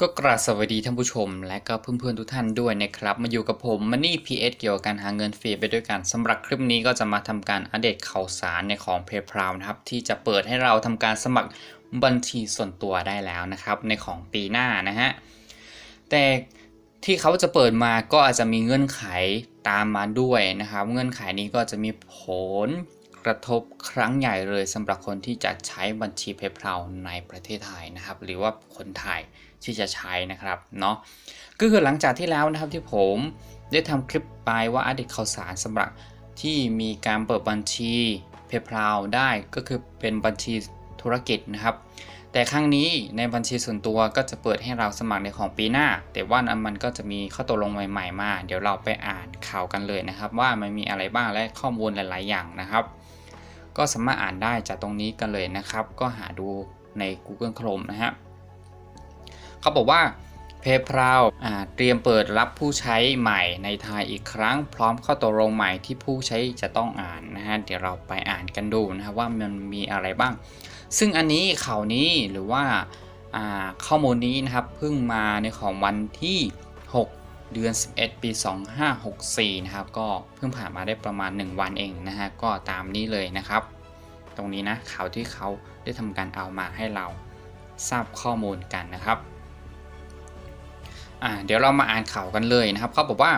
ก็กราบสวัสดีท่านผู้ชม และก็เพื่อนๆทุกท่านด้วยนะครับ มาอยู่กับผมมันนี่พีเอสเกี่ยวกับการหาเงินฟรีไปด้วยกันสำหรับคลิปนี้ก็จะมาทำการอัปเดตข่าวสารในของ p a y p a l นะครับ ที่จะเปิดให้เราทำการสมัครบัญชีส่วนตัวได้แล้วนะครับ ในของปีหน้านะฮะแต่ที่เขาจะเปิดมาก็อาจจะมีเงื่อนไขตามมาด้วยนะครับ เงื่อนไขนี้ก็จะมีผลกระทบครั้งใหญ่เลยสำหรับคนที่จะใช้บัญชีเพย์เพาในประเทศไทยนะครับ หรือว่าคนไทย ที่จะใช้นะครับเนาะก็คือหลังจากที่แล้วนะครับที่ผมได้ทำคลิปไปว่าอัปเดตข่าวสารสำหรับที่มีการเปิดบัญชีเพย์เพาได้ก็คือเป็นบัญชีธุรกิจนะครับ แต่ครั้งนี้ในบัญชีส่วนตัวก็จะเปิดให้เราสมัครในของปีหน้า แต่ว่ามันก็จะมีข้อตกลงใหม่ๆมา เดี๋ยวเราไปอ่านข่าวกันเลยนะครับ ว่ามันมีอะไรบ้างและข้อมูลหลาย ๆ อย่างนะครับ ก็สามารถอ่านได้จากตรงนี้กันเลยนะครับ ก็หาดูใน Google Chrome นะฮะ เขาบอกว่า PayPal อ่าเตรียมเปิดรับผู้ใช้ใหม่ในไทยอีกครั้ง พร้อมข้อตกลงใหม่ที่ผู้ใช้จะต้องอ่านนะฮะเดี๋ยวเราไปอ่านกันดูนะครับว่ามันมีอะไรบ้าง ซึ่งอันนี้ข่าวนี้หรือว่าข้อมูลนี้นะครับเพิ่งมาในของวันที่ 6 เดือน 11 ปี 2564 นะครับ ก็เพิ่งผ่านมาได้ประมาณ 1 วันเองนะฮะก็ตามนี้เลยนะครับ ตรงนี้นะข่าวที่เขาได้ทำการเอามาให้เราทราบข้อมูลกันนะครับ อ่าเดี๋ยวเรามาอ่านข่าวกันเลยนะครับเขาบอกว่า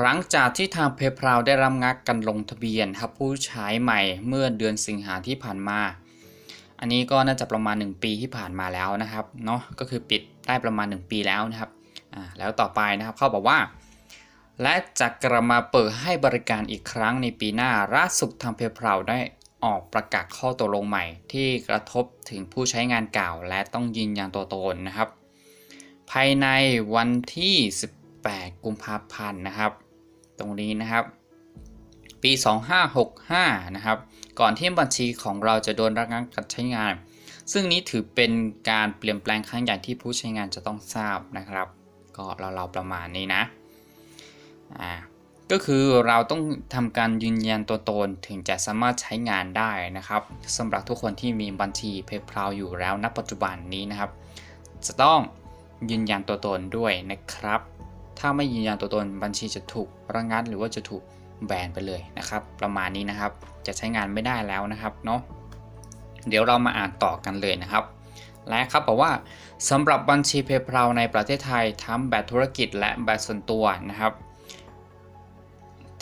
หลังจากที่ทางเพย์พราวได้รับงักกันลงทะเบียนครับผู้ใช้ใหม่เมื่อเดือนสิงหาที่ผ่านมา อันนี้ก็น่าจะประมาณ 1 ปีที่ผ่านมาแล้วนะครับเนาะก็คือปิดได้ประมาณ 1 ปีแล้วนะครับอ่าแล้วต่อไปนะครับเขาบอกว่า และจะกลับมาเปิดให้บริการอีกครั้งในปีหน้าล่าสุดทางเพย์พราวได้ออกประกาศข้อตกลงใหม่ ที่กระทบถึงผู้ใช้งานเก่า และต้องยืนยันตัวตนนะครับ ภายในวันที่ 18 กุมภาพันธ์นะครับ ตรงนี้นะครับ ปี 2565 นะครับ ก่อนที่บัญชีของเราจะโดนระงับการใช้งาน ซึ่งนี้ถือเป็นการเปลี่ยนแปลงครั้งใหญ่ที่ผู้ใช้งานจะต้องทราบนะครับ ก็เราๆประมาณนี้นะอ่าก็คือเราต้องทำการยืนยันตัวตนถึงจะสามารถใช้งานได้นะครับสำหรับทุกคนที่มีบัญชี PayPal อยู่แล้วณปัจจุบันนี้นะครับ จะต้อง ยืนยันตัวตนด้วยนะครับ ถ้าไม่ยืนยันตัวตนบัญชีจะถูกระงับหรือว่าจะถูกแบนไปเลยนะครับ ประมาณนี้นะครับ จะใช้งานไม่ได้แล้วนะครับเนาะ เดี๋ยวเรามาอ่านต่อกันเลยนะครับ และครับบอกว่าสำหรับบัญชี PayPal ในประเทศไทยทั้งแบบธุรกิจและแบบส่วนตัวนะครับ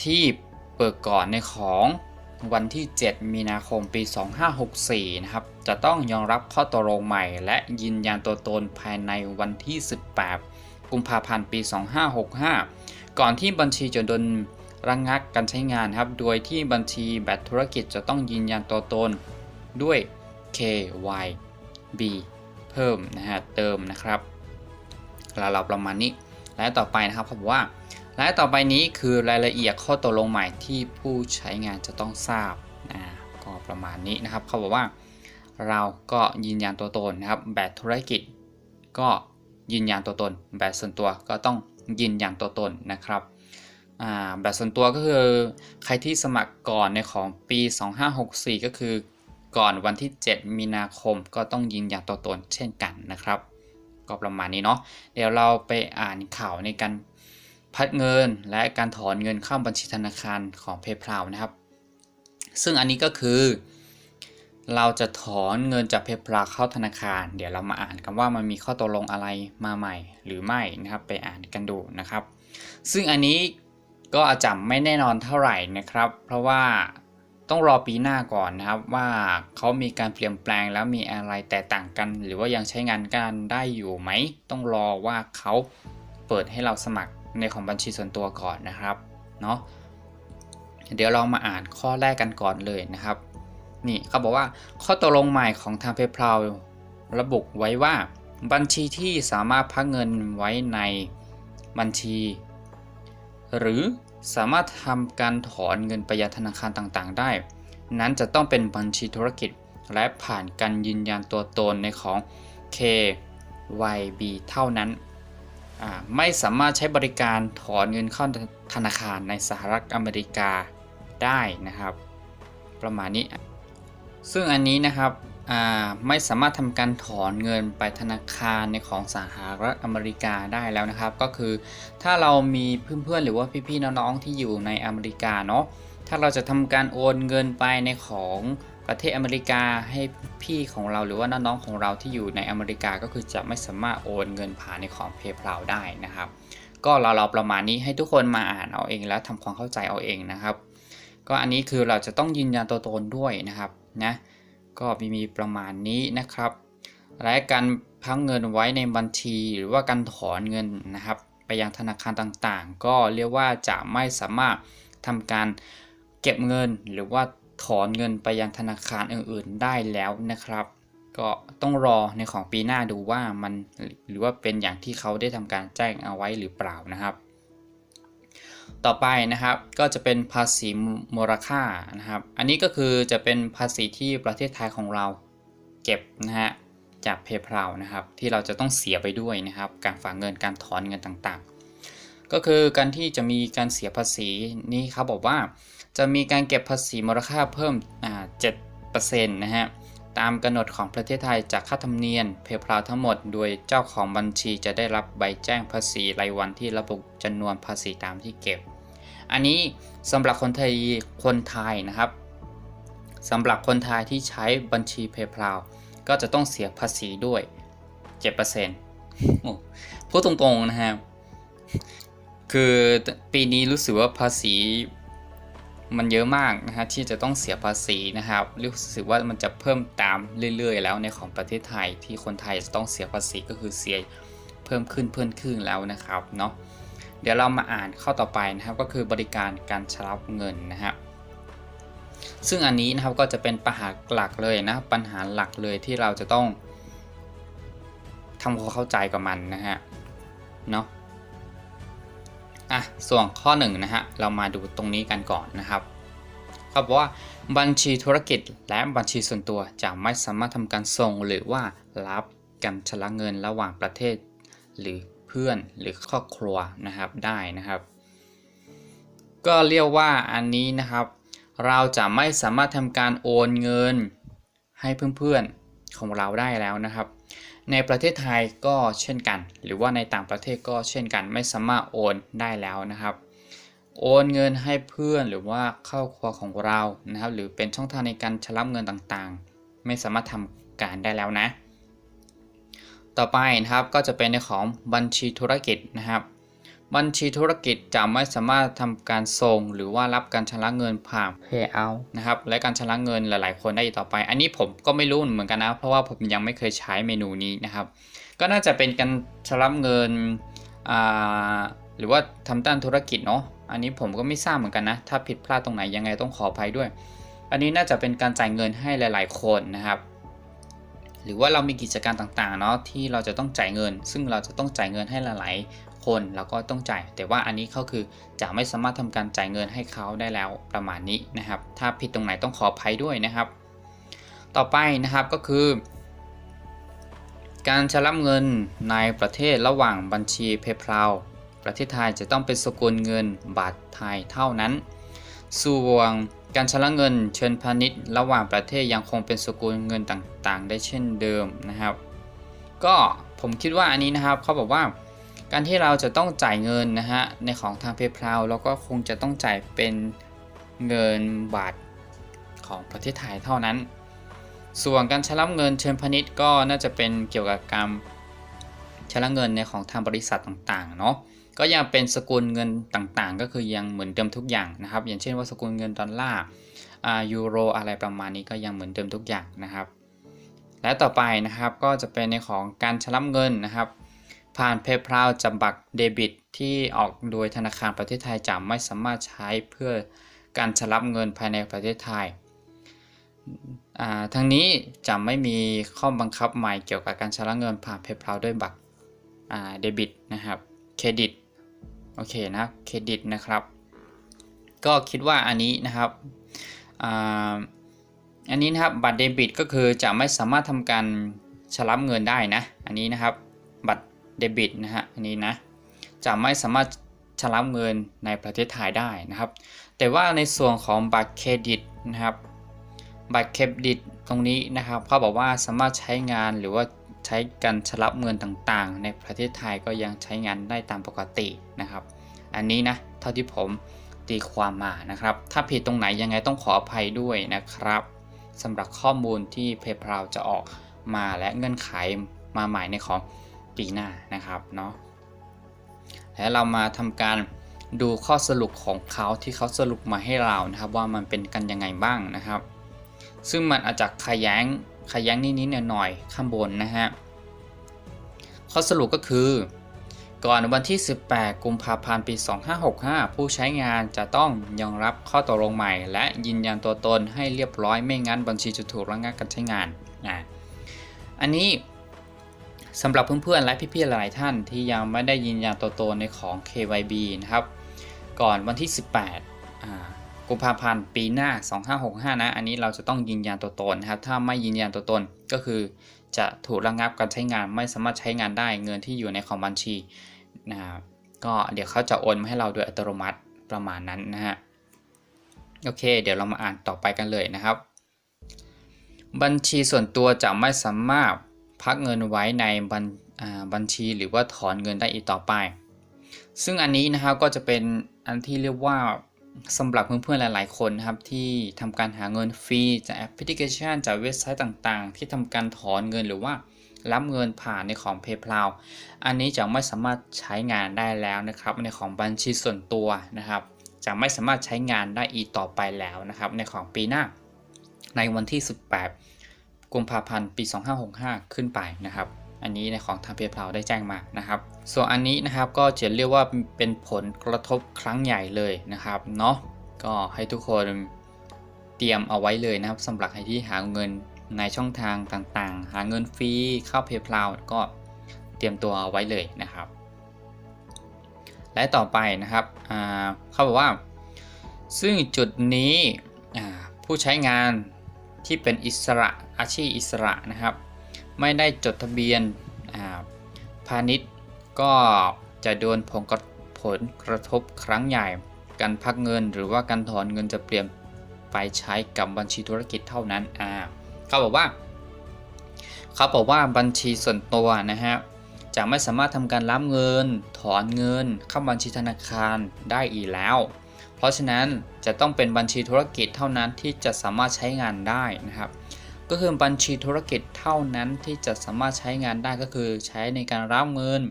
ที่เปิดก่อนในของ วันที่ 7 มีนาคมปี 2564 นะครับ จะต้องยอมรับข้อตกลงใหม่ และยืนยันตัวตนภายในวันที่ 18 กุมภาพันธ์ปี 2565 ก่อนที่บัญชีจะโดนระงงักการใช้งานครับ โดยที่บัญชีแบบธุรกิจจะต้องยืนยันตัวตนด้วย KYB เพิ่มนะฮะเติมนะครับเราประมาณนี้ และต่อไปนะครับเขาบอกว่า และต่อไปนี้คือรายละเอียดข้อตกลงใหม่ที่ผู้ใช้งานจะต้องทราบอ่าก็ประมาณนี้นะครับ เขาบอกว่าเราก็ยืนยันตัวตนนะครับ แบบธุรกิจ ก็ยืนยันตัวตน แบบส่วนตัวก็ต้องยืนยันตัวตนนะครับแบบส่วนตัวก็คือใครที่สมัครก่อนในของปี 2564 ก็คือก่อนวันที่ 7 มีนาคมก็ต้องยืนยันตัวตนเช่นกันนะครับ ก็ประมาณนี้เนาะเดี๋ยวเราไปอ่านข่าวในการ พัดเงินและการถอนเงินเข้าบัญชีธนาคารของ PayPal นะครับ ซึ่งอันนี้ก็คือ เราจะถอนเงินจาก PayPal เข้าธนาคาร เดี๋ยวเรามาอ่านกันว่ามันมีข้อตกลงอะไรมาใหม่หรือไม่นะครับ ไปอ่านกันดูนะครับ ซึ่งอันนี้ก็อาจจะไม่แน่นอนเท่าไหร่นะครับ เพราะว่าต้องรอปีหน้าก่อนนะครับว่าเขามีการเปลี่ยนแปลงแล้วมีอะไรแตกต่างกัน หรือว่ายังใช้งานกันได้อยู่ไหม ต้องรอว่าเขาเปิดให้เราสมัคร ในของบัญชีส่วนตัวก่อนนะครับเนาะเดี๋ยวเรามาอ่านข้อแรกกันก่อนเลยนะครับ นี่เขาบอกว่าข้อตกลงใหม่ของทาง PayPal ระบุไว้ว่าบัญชีที่สามารถพักเงินไว้ในบัญชี หรือสามารถทำการถอนเงินไปยังธนาคารต่างๆ ได้ นั้นจะต้องเป็นบัญชีธุรกิจและผ่านการยืนยันตัวตนในของ KYB เท่านั้น ไม่สามารถใช้บริการถอนเงินเข้าธนาคารในสหรัฐอเมริกาได้นะครับ ประมาณนี้ ซึ่งอันนี้นะครับไม่สามารถทำการถอนเงินไปธนาคารในของสหรัฐอเมริกาได้แล้วนะครับ ก็คือถ้าเรามีเพื่อนๆหรือว่าพี่ๆน้องๆที่อยู่ในอเมริกาเนาะถ้าเราจะทำการโอนเงินไปในของ ประเทศอเมริกาให้พี่ของเราหรือว่าน้องๆของเราที่อยู่ในอเมริกาก็คือจะไม่สามารถโอนเงินผ่านในของ PayPal ได้นะครับ ก็เราเราประมาณนี้ให้ทุกคนมาอ่านเอาเองแล้วทำความเข้าใจเอาเองนะครับ ก็อันนี้คือเราจะต้องยืนยันตัวตนด้วยนะครับนะก็มีมีประมาณนี้นะครับ และการพักเงินไว้ในบัญชีหรือว่าการถอนเงินนะครับ ไปยังธนาคารต่างๆ ก็เรียกว่าจะไม่สามารถทำการเก็บเงินหรือว่า ถอนเงินไปยังธนาคารอื่นๆได้แล้วนะครับ ก็ต้องรอในของปีหน้าดูว่ามันหรือว่าเป็นอย่างที่เขาได้ทำการแจ้งเอาไว้หรือเปล่านะครับ ต่อไปนะครับก็จะเป็นภาษีมูลค่านะครับ อันนี้ก็คือจะเป็นภาษีที่ประเทศไทยของเราเก็บนะฮะจากเพย์พานะครับที่เราจะต้องเสียไปด้วยนะครับ การฝากเงินการถอนเงินต่างๆ ก็คือการที่จะมีการเสียภาษีนี่เขาบอกว่า จะมีการเก็บภาษีมูลค่าเพิ่มอ่า7%นะฮะ ตามกำหนดของประเทศไทยจากค่าธรรมเนียมเพย์พลาทั้งหมด โดยเจ้าของบัญชีจะได้รับใบแจ้งภาษีรายวันที่ระบุจำนวนภาษีตามที่เก็บ อันนี้สำหรับคนไทยคนไทยนะครับสำหรับคนไทยที่ใช้บัญชี PayPal ก็จะต้องเสียภาษีด้วย7%โอ้พูดตรงๆนะฮะคือปีนี้รู้สึกว่าภาษี มันเยอะมากนะฮะที่จะต้องเสียภาษีนะครับรู้สึกว่ามันจะเพิ่มตามเรื่อย ๆ แล้วในของประเทศไทยที่คนไทยจะต้องเสียภาษีก็คือเสียเพิ่มขึ้นเพิ่มขึ้นแล้วนะครับเนาะเดี๋ยวเรามาอ่านข้อต่อไปนะครับก็คือบริการการชำระเงินนะครับซึ่งอันนี้นะครับก็จะเป็นปัญหาหลักเลยนะปัญหาหลักเลยที่เราจะต้องทำความเข้าใจกับมันนะฮะเนาะ อะส่วนข้อหนึ่งนะฮะเรามาดูตรงนี้กันก่อนนะครับเขาบอกว่าบัญชีธุรกิจและบัญชีส่วนตัวจะไม่สามารถทำการส่งหรือว่ารับการชำระเงินระหว่างประเทศ หรือเพื่อนหรือครอบครัวนะครับได้นะครับ ก็เรียกว่าอันนี้นะครับ เราจะไม่สามารถทำการโอนเงินให้เพื่อนๆของเราได้แล้วนะครับ ในประเทศไทยก็เช่นกัน หรือว่าในต่างประเทศก็เช่นกัน ไม่สามารถโอนได้แล้วนะครับ โอนเงินให้เพื่อนหรือว่าเข้าครัวของเรานะครับ หรือเป็นช่องทางในการชำระเงินต่างๆ ไม่สามารถทำการได้แล้วนะ ต่อไปนะครับก็จะเป็นในของบัญชีธุรกิจนะครับ บัญชีธุรกิจจะไม่สามารถทำการส่ง หรือว่ารับการชำระเงินผ่าน payout นะครับและการชำระเงินหลาย ๆ คนได้อีกต่อไป อันนี้ผมก็ไม่รู้เหมือนกันนะ เพราะว่าผมยังไม่เคยใช้เมนูนี้นะครับ ก็น่าจะเป็นการชำระเงินอ่าหรือว่าทำด้านธุรกิจเนาะอันนี้ผมก็ไม่ทราบเหมือนกันนะ ถ้าผิดพลาดตรงไหนยังไงต้องขออภัยด้วย อันนี้น่าจะเป็นการจ่ายเงินให้หลาย ๆ คนนะครับ หรือว่าเรามีกิจการต่าง ๆ เนาะที่เราจะต้องจ่ายเงิน ซึ่งเราจะต้องจ่ายเงินให้หลายๆ คนแล้วก็ต้องจ่าย แต่ว่าอันนี้เขาคือจะไม่สามารถทำการจ่ายเงินให้เขาได้แล้วประมาณนี้นะครับ ถ้าผิดตรงไหนต้องขออภัยด้วยนะครับ ต่อไปนะครับก็คือ การชำระเงินในประเทศระหว่างบัญชี PayPal ประเทศไทยจะต้องเป็นสกุลเงินบาทไทยเท่านั้น ส่วนการชำระเงินเชิญพาณิชย์ ระหว่างประเทศยังคงเป็นสกุลเงินต่างๆ ได้เช่นเดิมนะครับ ก็ผมคิดว่าอันนี้นะครับเขาบอกว่า การที่เราจะต้องจ่ายเงินนะฮะในของทาง PayPal เราก็คงจะต้องจ่ายเป็นเงินบาทของประเทศไทยเท่านั้น ส่วนการชำระเงินเชิญพาณิชย์ก็น่าจะเป็นเกี่ยวกับการชำระเงินในของทางบริษัทต่างๆเนาะก็ยังเป็นสกุลเงินต่างๆ ก็คือยังเหมือนเดิมทุกอย่างนะครับ อย่างเช่นว่าสกุลเงินดอลลาร์อายูโรอะไรประมาณนี้ก็ยังเหมือนเดิมทุกอย่างนะครับ และต่อไปนะครับก็จะเป็นในของการชำระเงินนะครับ ผ่าน PayPal จำบัตรเดบิต ที่ออกโดยธนาคารประเทศไทยจะไม่สามารถใช้เพื่อการชำระเงินภายในประเทศไทยอ่าทั้งนี้จะไม่มีข้อบังคับใหม่เกี่ยวกับการชำระเงินผ่าน PayPal ด้วยบัตรเดบิตนะครับ เครดิต โอเคนะ เครดิตนะครับ ก็คิดว่าอันนี้นะครับออันนี้นะครับบัตรเดบิตก็คือจะไม่สามารถทำการชำระเงินได้นะ อันนี้นะครับ บัตร เดบิตนะฮะอันนี้นะจะไม่สามารถชำระเงินในประเทศไทยได้นะครับ แต่ว่าในส่วนของบัตรเครดิตนะครับบัตรเครดิตตรงนี้นะครับเขาบอกว่าสามารถใช้งานหรือว่าใช้การชำระเงินต่างๆ ในประเทศไทยก็ยังใช้งานได้ตามปกตินะครับ อันนี้นะเท่าที่ผมตีความมานะครับ ถ้าผิดตรงไหนยังไงต้องขออภัยด้วยนะครับสำหรับข้อมูลที่ PayPal จะออกมาและเงื่อนไขมาใหม่ในของ ปีหน้านะครับเนาะและเรามาทำการดูข้อสรุปของเขาที่เขาสรุปมาให้เรานะครับ ว่ามันเป็นกันยังไงบ้างนะครับ ซึ่งมันอาจจะขย้งขย้งนิดๆหน่อยๆข้างบนนะฮะข้อสรุปก็คือ ก่อนวันที่ 18 กุมภาพันธ์ปี 2565 ผู้ใช้งานจะต้องยอมรับข้อตกลงใหม่ และยืนยันตัวตนให้เรียบร้อยไม่งั้นบัญชีจะถูกระงับการใช้งานนะอันนี้ สำหรับเพื่อนๆและพี่ๆหลายท่านที่ยังไม่ได้ยืนยันตัวตนในของ KYB นะครับ ก่อนวันที่ 18กุมภาพันธ์ปีหน้า 2565 นะ อันนี้เราจะต้องยืนยันตัวตนนะครับ ถ้าไม่ยืนยันตัวตนก็คือ จะถูกระงับการใช้งานไม่สามารถใช้งานได้เงินที่อยู่ในของบัญชีนะก็เดี๋ยวเขาจะโอนมาให้เราโดยอัตโนมัติประมาณนั้นนะฮะโอเค เดี๋ยวเรามาอ่านต่อไปกันเลยนะครับ บัญชีส่วนตัวจะไม่สามารถ พักเงินไว้ในบัญบัญชีหรือว่าถอนเงินได้อีกต่อไป ซึ่งอันนี้นะครับก็จะเป็นอันที่เรียกว่าสำหรับเพื่อนๆหลาย ๆ คนนะครับที่ทำการหาเงินฟรีจากแอปพลิเคชันจากเว็บไซต์ต่างๆ ที่ทำการถอนเงินหรือว่ารับเงินผ่านในของ PayPal อันนี้จะไม่สามารถใช้งานได้แล้วนะครับ ในของบัญชีส่วนตัวนะครับ จะไม่สามารถใช้งานได้อีกต่อไปแล้วนะครับ ในของปีหน้า ในวันที่ 18 กุมภาพันธ์ปี 2565 ขึ้นไปนะครับ อันนี้ในของทาง PayPal ได้แจ้งมานะครับ ส่วนอันนี้นะครับก็จะเรียกว่าเป็นผลกระทบครั้งใหญ่เลยนะครับเนาะก็ให้ทุกคนเตรียมเอาไว้เลยนะครับสำหรับใครที่หาเงินในช่องทางต่างๆ หาเงินฟรีเข้า PayPal ก็เตรียมตัวเอาไว้เลยนะครับ และต่อไปนะครับเขาบอกว่า ซึ่งจุดนี้ผู้ใช้งาน ที่เป็นอิสระอาชีพอิสระนะครับ ไม่ได้จดทะเบียนพาณิชย์ ก็จะโดนผลกระผลกระทบครั้งใหญ่ การพักเงินหรือว่าการถอนเงินจะเปลี่ยนไปใช้กับบัญชีธุรกิจเท่านั้นอ่าเขาบอกว่าเขาบอกว่าบัญชีส่วนตัวนะฮะจะไม่สามารถทำการรับเงิน ถอนเงิน เข้าบัญชีธนาคารได้อีกแล้ว ราะฉะนั้นจะต้องเป็นบัญชีธุรกิจเท่านั้นที่จะสามารถใช้งานได้นะครับ ก็คือบัญชีธุรกิจเท่านั้นที่จะสามารถใช้งานได้ก็คือ ใช้ในการรับเงิน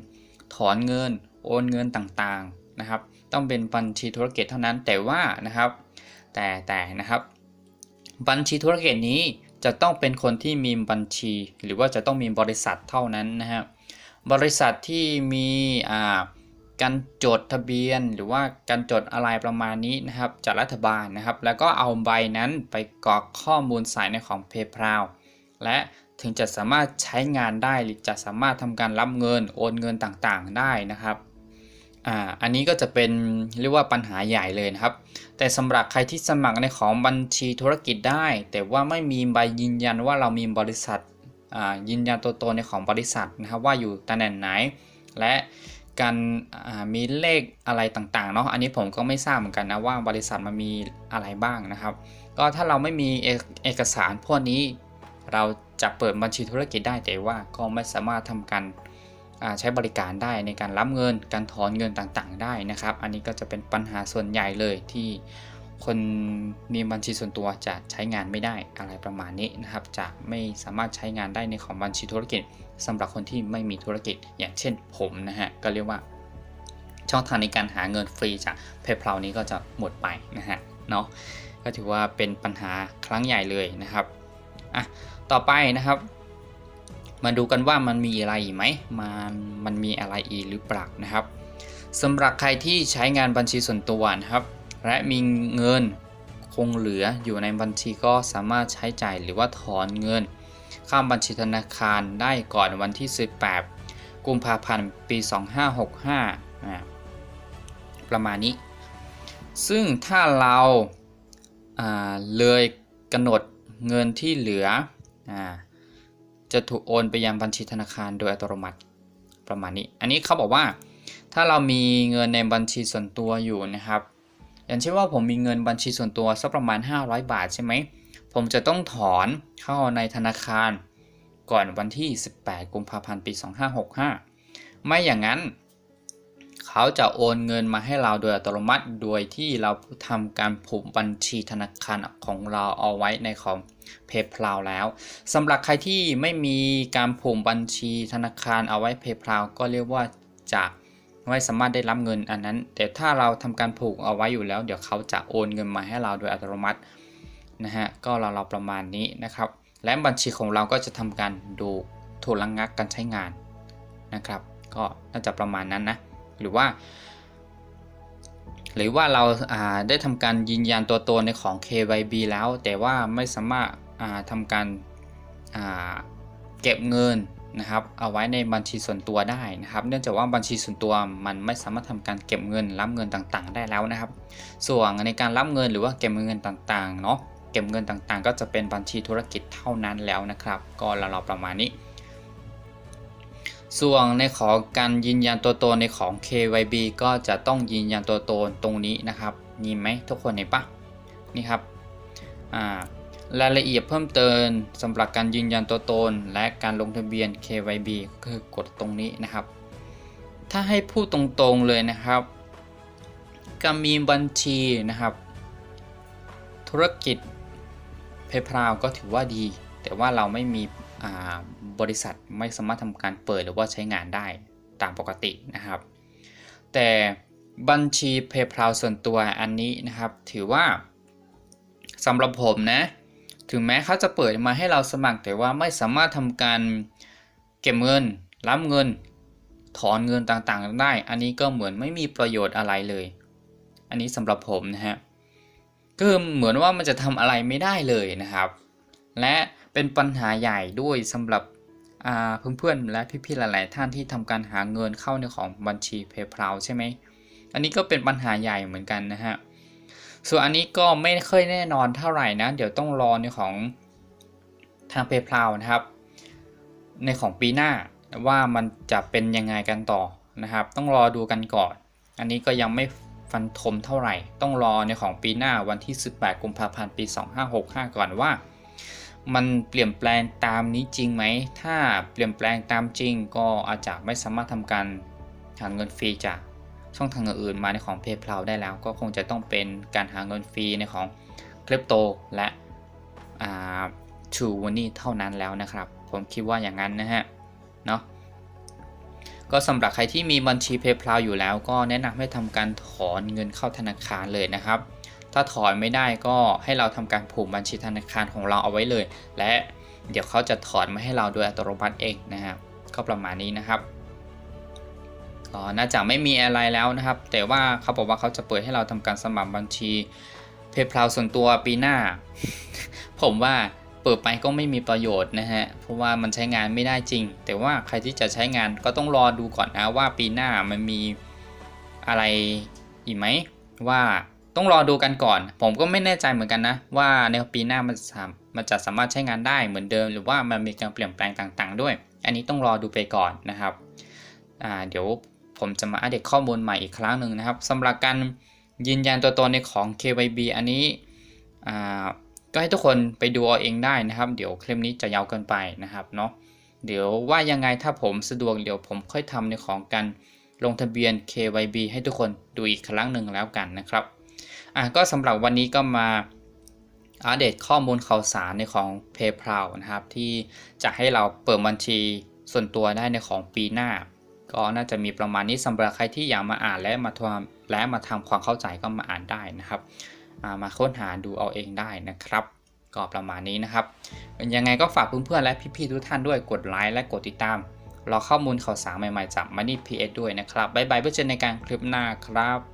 ถอนเงิน โอนเงินต่างๆนะครับ ต้องเป็นบัญชีธุรกิจเท่านั้นแต่ว่านะครับ แต่แต่นะครับ บัญชีธุรกิจนี้จะต้องเป็นคนที่มีบัญชี หรือว่าจะต้องมีบริษัทเท่านั้นนะครับบริษัทที่มีอ่า การจดทะเบียนหรือว่าการจดอะไรประมาณนี้นะครับ จากรัฐบาลนะครับ แล้วก็เอาใบนั้นไปกรอกข้อมูลใส่ในของ PayPal และถึงจะสามารถใช้งานได้หรือจะสามารถทำการรับเงินโอนเงินต่างๆได้นะครับอ่าอันนี้ก็จะเป็นเรียกว่าปัญหาใหญ่เลยนะครับ แต่สำหรับใครที่สมัครในของบัญชีธุรกิจได้ แต่ว่าไม่มีใบยืนยันว่าเรามีบริษัทอ่ายืนยันตัวตนในของบริษัทนะครับ ว่าอยู่ตำแหน่งไหน และ การมีเลขอะไรต่างๆเนาะอันนี้ผมก็ไม่ทราบเหมือนกันนะว่าบริษัทมันมีอะไรบ้างนะครับ ก็ถ้าเราไม่มีเอกสารพวกนี้ เราจะเปิดบัญชีธุรกิจได้แต่ว่าก็ไม่สามารถทำการใช้บริการได้ในการรับเงินการถอนเงินต่างๆ ได้นะครับ อันนี้ก็จะเป็นปัญหาส่วนใหญ่เลยที่ คนมีบัญชีส่วนตัวจะใช้งานไม่ได้อะไรประมาณนี้นะครับ จะไม่สามารถใช้งานได้ในของบัญชีธุรกิจสำหรับคนที่ไม่มีธุรกิจ อย่างเช่นผมนะฮะก็เรียกว่า ช่องทางในการหาเงินฟรีจาก PayPal นี้ก็จะหมดไปนะฮะเนาะก็ถือว่าเป็นปัญหาครั้งใหญ่เลยนะครับอะต่อไปนะครับ มาดูกันว่ามันมีอะไรอีกไหมมันมันมีอะไรอีกหรือเปล่านะครับสำหรับใครที่ใช้งานบัญชีส่วนตัวนะครับ และมีเงินคงเหลืออยู่ในบัญชีก็สามารถใช้จ่ายหรือว่าถอนเงิน ข้ามบัญชีธนาคารได้ก่อนวันที่ 18 กุมภาพันธ์ปี 2565นะประมาณนี้ ซึ่งถ้าเราาเลยกำหนดเงินที่เหลืออจะถูกโอนไปยังบัญชีธนาคารโดยอัตโนมัติประมาณนี้ อันนี้เขาบอกว่าถ้าเรามีเงินในบัญชีส่วนตัวอยู่นะครับ อย่างเช่นว่าผมมีเงินบัญชีส่วนตัวสักประมาณ 500 บาทใช่ไหม ผมจะต้องถอนเข้าในธนาคาร ก่อนวันที่ 18 กุมภาพันธ์ ปี 2565 ไม่อย่างนั้น เขาจะโอนเงินมาให้เราโดยอัตโนมัติ โดยที่เราทำการผูกบัญชีธนาคารของเราเอาไว้ในของ PayPal แล้วสำหรับใครที่ไม่มีการผูกบัญชีธนาคารเอาไว้ PayPal ก็เรียกว่าจะ ไม่สามารถได้รับเงินอันนั้น แต่ถ้าเราทำการผูกเอาไว้อยู่แล้ว เดี๋ยวเขาจะโอนเงินมาให้เราโดยอัตโนมัตินะฮะก็เราเราประมาณนี้นะครับ และบัญชีของเราก็จะทำการดูถูกระงงักการใช้งานนะครับ ก็น่าจะประมาณนั้นนะหรือว่า หรือว่าเราได้ทำการยืนยันตัวตนในของ KYB แล้ว แต่ว่าไม่สามารถทำการเก็บเงิน นะครับเอาไว้ในบัญชีส่วนตัวได้นะครับ เนื่องจากว่าบัญชีส่วนตัวมันไม่สามารถทำการเก็บเงินรับเงินต่างๆ ได้แล้วนะครับ ส่วนในการรับเงินหรือว่าเก็บเงินต่างๆเนาะเก็บเงินต่างๆ ก็จะเป็นบัญชีธุรกิจเท่านั้นแล้วนะครับ ก็เราประมาณนี้ ส่วนในของการยืนยันตัวตนในของ KYB ก็จะต้องยืนยันตัวตนตรงนี้นะครับนี่ไหมทุกคนเห็นปะนี่ครับอ่า รายละเอียดเพิ่มเติมสำหรับการยืนยันตัวตน และการลงทะเบียน KYB ก็คือกดตรงนี้นะครับ ถ้าให้พูดตรงๆเลยนะครับการมีบัญชีนะครับ ธุรกิจ PayPal ก็ถือว่าดี แต่ว่าเราไม่มีบริษัทไม่สามารถทำการเปิดหรือว่าใช้งานได้ตามปกตินะครับ แต่บัญชี PayPal ส่วนตัวอันนี้นะครับ ถือว่าสำหรับผมนะ ถึงแม้เขาจะเปิดมาให้เราสมัคร แต่ว่าไม่สามารถทำการเก็บเงิน รับเงิน ถอนเงินต่างๆ ได้ อันนี้ก็เหมือนไม่มีประโยชน์อะไรเลย อันนี้สำหรับผมนะฮะก็เหมือนว่ามันจะทำอะไรไม่ได้เลยนะครับ และเป็นปัญหาใหญ่ด้วยสำหรับเพื่อนๆและพี่ๆหลาย ๆ ท่านที่ทำการหาเงินเข้าในของบัญชี PayPal ใช่ไหมอันนี้ก็เป็นปัญหาใหญ่เหมือนกันนะฮะ ส่วนอันนี้ก็ไม่ค่อยแน่นอนเท่าไหร่นะ เดี๋ยวต้องรอในของทาง PayPal นะครับ ในของปีหน้าว่ามันจะเป็นยังไงกันต่อนะครับ ต้องรอดูกันก่อน อันนี้ก็ยังไม่ฟันธงเท่าไหร่ ต้องรอในของปีหน้าวันที่ 18 กุมภาพันธ์ปี 2565 ก่อนว่า มันเปลี่ยนแปลงตามนี้จริงไหม ถ้าเปลี่ยนแปลงตามจริงก็อาจจะไม่สามารถทำการหาเงินฟรีจาก ช่องทางอื่นมาในของ PayPal ได้แล้ว ก็คงจะต้องเป็นการหาเงินฟรีในของคริปโตและชูวันนี้เท่านั้นแล้วนะครับ ผมคิดว่าอย่างนั้นนะฮะเนาะก็สำหรับใครที่มีบัญชี PayPal อยู่แล้ว ก็แนะนำให้ทำการถอนเงินเข้าธนาคารเลยนะครับ ถ้าถอนไม่ได้ก็ให้เราทำการผูกบัญชีธนาคารของเราเอาไว้เลย และเดี๋ยวเขาจะถอนมาให้เราโดยอัตโนมัติเองนะครับก็ประมาณนี้นะครับ ก็น่าจะไม่มีอะไรแล้วนะครับ แต่ว่าเขาบอกว่าเขาจะเปิดให้เราทำการสมัครบัญชี PayPal ส่วนตัวปีหน้า ผมว่าเปิดไปก็ไม่มีประโยชน์นะฮะ เพราะว่ามันใช้งานไม่ได้จริง แต่ว่าใครที่จะใช้งานก็ต้องรอดูก่อนนะว่าปีหน้ามันมีอะไรอีกไหมว่าต้องรอดูกันก่อน ผมก็ไม่แน่ใจเหมือนกันนะ ว่าในปีหน้ามันมันจะสามารถใช้งานได้เหมือนเดิม หรือว่ามันมีการเปลี่ยนแปลงต่าง ๆ ด้วย อันนี้ต้องรอดูไปก่อนนะครับ อ่าเดี๋ยว ผมจะมาอัปเดตข้อมูลใหม่อีกครั้งหนึ่งนะครับสำหรับการยืนยันตัวตนในของ KYB อันนี้ก็ให้ทุกคนไปดูเอาเองได้นะครับ เดี๋ยวคลิปนี้จะยาวเกินไปนะครับเนาะเดี๋ยวว่ายังไงถ้าผมสะดวกเดี๋ยวผมค่อยทำในของการลงทะเบียน KYB ให้ทุกคนดูอีกครั้งหนึ่งแล้วกันนะครับอะก็สำหรับวันนี้ก็มาอัปเดตข้อมูลข่าวสารในของ PayPal นะครับ ที่จะให้เราเปิดบัญชีส่วนตัวได้ในของปีหน้า ก็น่าจะมีประมาณนี้สำหรับใครที่อยากมาอ่านและมาทำและมาทำความเข้าใจก็มาอ่านได้นะครับ มาค้นหาดูเอาเองได้นะครับก็ประมาณนี้นะครับ ยังไงก็ฝากเพื่อนๆและพี่ๆทุกท่านด้วยกดไลค์และกดติดตามรอข้อมูลข่าวสารใหม่ๆจาก Money PS ด้วยนะครับ บ๊ายบายเพื่อเจอในการคลิปหน้าครับ